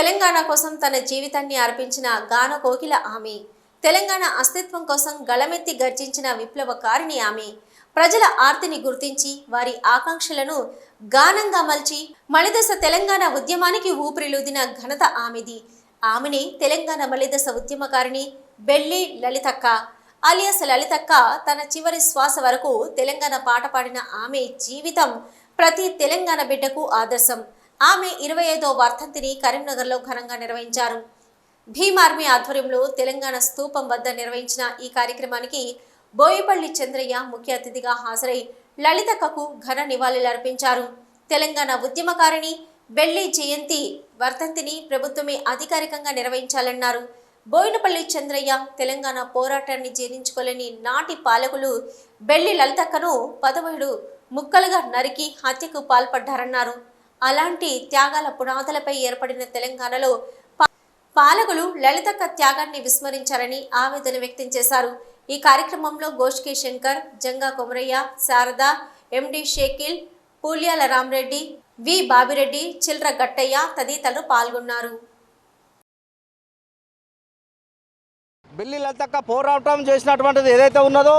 తెలంగాణ కోసం తన జీవితాన్ని అర్పించిన గాన కోకిల ఆమె తెలంగాణ అస్తిత్వం కోసం గళమెత్తి గర్జించిన విప్లవకారిణి ఆమె ప్రజల ఆర్తిని గుర్తించి వారి ఆకాంక్షలను గానంగా మలిచి మలిదశ తెలంగాణ ఉద్యమానికి ఊపిరిలూదిన ఘనత ఆమెది. ఆమెనే తెలంగాణ మలిదశ ఉద్యమకారిణి బెల్లి లలితక్క అలియస్ లలితక్క తన చివరి శ్వాస వరకు తెలంగాణ పాట పాడిన ఆమె జీవితం ప్రతి తెలంగాణ బిడ్డకు ఆదర్శం. ఆమె ఇరవై ఐదో వర్ధంతిని కరీంనగర్లో ఘనంగా నిర్వహించారు. భీమ్ ఆర్మీ ఆధ్వర్యంలో తెలంగాణ స్తూపం వద్ద నిర్వహించిన ఈ కార్యక్రమానికి బోయపల్లి చంద్రయ్య ముఖ్య అతిథిగా హాజరై లలితక్కకు ఘన నివాళులర్పించారు తెలంగాణ ఉద్యమకారిణి బెల్లి జయంతి వర్ధంతిని ప్రభుత్వమే అధికారికంగా నిర్వహించాలన్నారు. బోయినపల్లి చంద్రయ్య తెలంగాణ పోరాటాన్ని జీర్ణించుకోలేని నాటి పాలకులు బెల్లి లలితక్కను పదమూడు ముక్కలుగా నరికి హత్యకు పాల్పడ్డారన్నారు. అలాంటి త్యాగాల పునాదులపై ఏర్పడిన తెలంగాణలో పాలకులు లలితక్క త్యాగాన్ని విస్మరించారని ఆవేదన వ్యక్తం చేశారు. ఈ కార్యక్రమంలో గోష్కి శంకర్ జంగా కొమరయ్య శారద ఎండి షేకిల్ పూల్యాల రామరెడ్డి వి బాబిరెడ్డి చిల్ర గట్టయ్య తదితరులు పాల్గొన్నారు. బిల్లి లతక్క పోరాటం చేసినటువంటిది ఏదైతే ఉన్నదో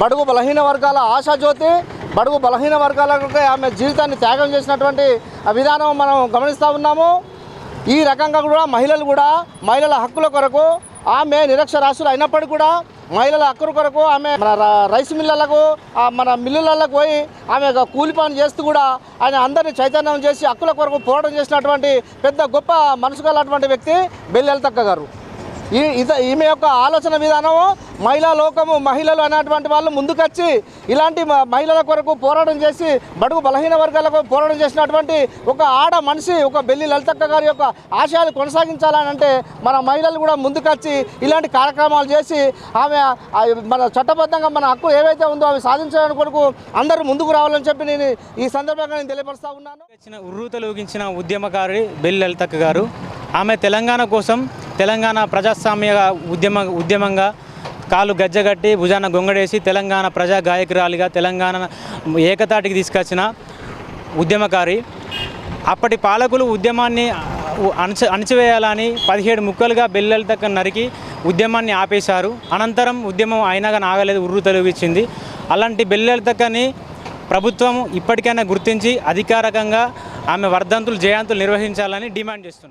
బడుగు బలహీన వర్గాల ఆశాజ్యోతి బడుగు బలహీన వర్గాలకు ఆమె జీవితాన్ని త్యాగం చేసినటువంటి ఆ విధానం మనం గమనిస్తూ ఉన్నాము. ఈ రకంగా కూడా మహిళలు కూడా మహిళల హక్కుల కొరకు ఆమె నిరక్షరాస్యులు అయినప్పటికీ కూడా మహిళల హక్కుల కొరకు ఆమె మన రైస్ మిల్లలకు ఆ మన మిల్లులకు పోయి ఆమె ఒక కూలి పని చేస్తూ కూడా ఆయన అందరినీ చైతన్యం చేసి హక్కుల కొరకు పోరాటం చేసినటువంటి పెద్ద గొప్ప మనసు వ్యక్తి బెల్లెలతక్క గారు. ఈ ఇత ఈమె యొక్క ఆలోచన విధానము మహిళా లోకము మహిళలు అనేటువంటి వాళ్ళు ముందుకొచ్చి ఇలాంటి మ- మహిళల కొరకు పోరాటం చేసి బడుగు బలహీన వర్గాలకు పోరాటం చేసినటువంటి ఒక ఆడ మనిషి ఒక బెల్లి లలితక్క గారి యొక్క ఆశయాలు కొనసాగించాలని అంటే మన మహిళలు కూడా ముందుకొచ్చి ఇలాంటి కార్యక్రమాలు చేసి ఆమె మన చట్టబద్ధంగా మన హక్కు ఏవైతే ఉందో అవి సాధించడానికి కొరకు అందరూ ముందుకు రావాలని చెప్పి నేను ఈ సందర్భంగా నేను తెలియపరుస్తా ఉన్నాను. ఇచ్చిన ఉర్రూతలూగించిన ఉద్యమకారి బెల్లి లలితక్క గారు ఆమె తెలంగాణ కోసం తెలంగాణ ప్రజాస్వామ్య ఉద్యమ ఉద్యమంగా కాలు గజ్జగట్టి భుజాన గొంగడేసి తెలంగాణ ప్రజా గాయకురాలిగా తెలంగాణ ఏకతాటికి తీసుకొచ్చిన ఉద్యమకారి. అప్పటి పాలకులు ఉద్యమాన్ని అణచ అణచివేయాలని పదిహేడు ముక్కలుగా బెల్లెలతక్క నరికి ఉద్యమాన్ని ఆపేశారు. అనంతరం ఉద్యమం అయినాగా నాగలేదు ఉర్రు తొలగించింది అలాంటి బెల్లెలతక్కని ప్రభుత్వం ఇప్పటికైనా గుర్తించి అధికారికంగా ఆమె వర్ధంతులు జయంతులు నిర్వహించాలని డిమాండ్ చేస్తున్నారు.